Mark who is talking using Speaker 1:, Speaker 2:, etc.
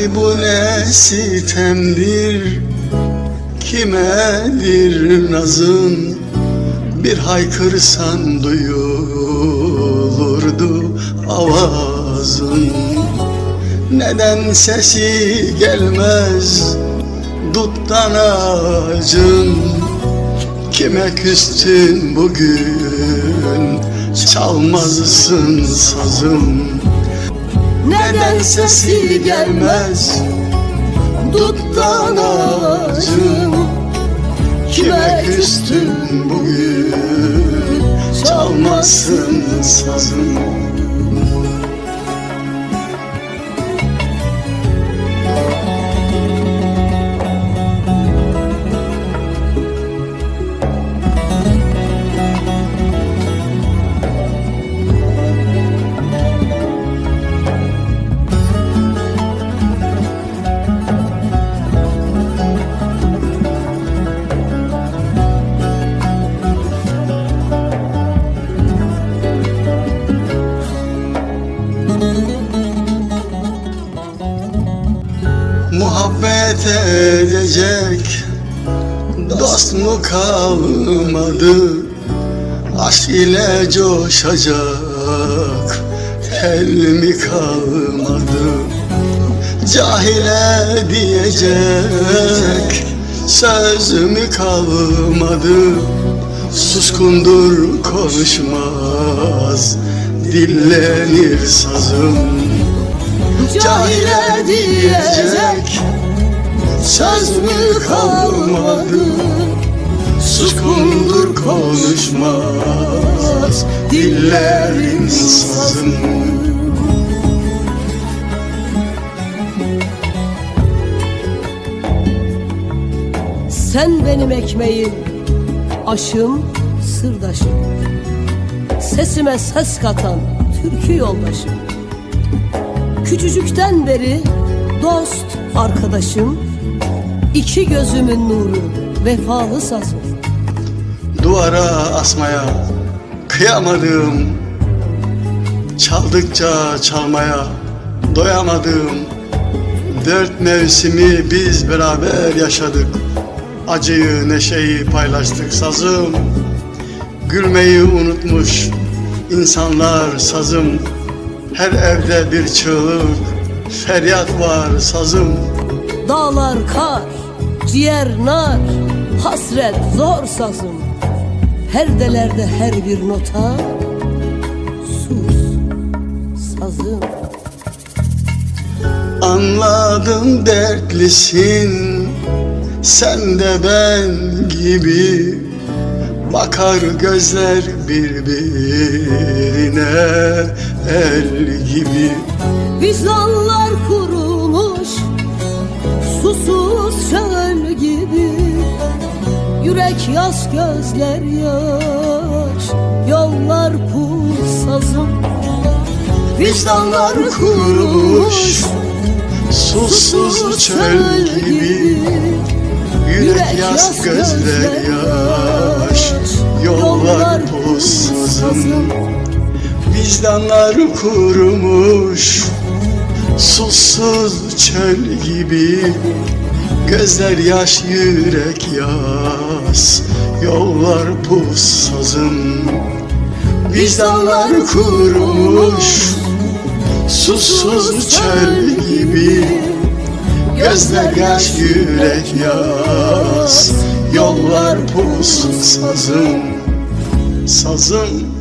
Speaker 1: Vay bu ne sitemdir Kimedir nazın? Bir haykırsan duyulurdu avazın. Neden sesi gelmez Duttan ağacın Kime küstün bugün Çalmazsın sazım Neden sesi gelmez? Duttan ağacın Kime küstün bugün? Çalmazsın sazım Muhabbet edecek Dost mu kalmadı? Aşk ile coşacak Tel mi kalmadı? Cahile diyecek Söz mü kalmadı? Suskundur konuşmaz Dillenir sazım. Cahile diyecek Söz mü kalmadı Suskundur konuşmaz Dillerin sazım
Speaker 2: Sen benim ekmeğim, aşım, sırdaşım. Sesime ses katan türkü yoldaşım. Küçücükten beri dost, arkadaşım. İki gözümün nuru, vefalı sazım.
Speaker 1: Duvara asmaya kıyamadım Çaldıkça çalmaya doyamadım Dört mevsimi biz beraber yaşadık. Acıyı neşeyi paylaştık sazım. Gülmeyi unutmuş insanlar sazım. Her evde bir çığlık feryat var sazım.
Speaker 2: Dağlar kar, ciğer nar, hasret zor sazım. Her delerde her bir nota, sus sazım.
Speaker 1: Anladım dertlisin Sen de ben gibi Bakar gözler birbirine El gibi
Speaker 2: Vicdanlar Yürek yaz gözler yaş Yollar pul sazım
Speaker 1: Vicdanlar kurumuş Susuz çöl gibi. Yürek yaz gözler yaş Yollar pussuzum Vicdanlar kurumuş Susuz çöl gibi Gözler yaş yürek yaz Yollar pussuzum Vicdanlar kurumuş Susuz çöl gibi. Gözler yaş yürek yaz Yollar pusuz sazım Sazım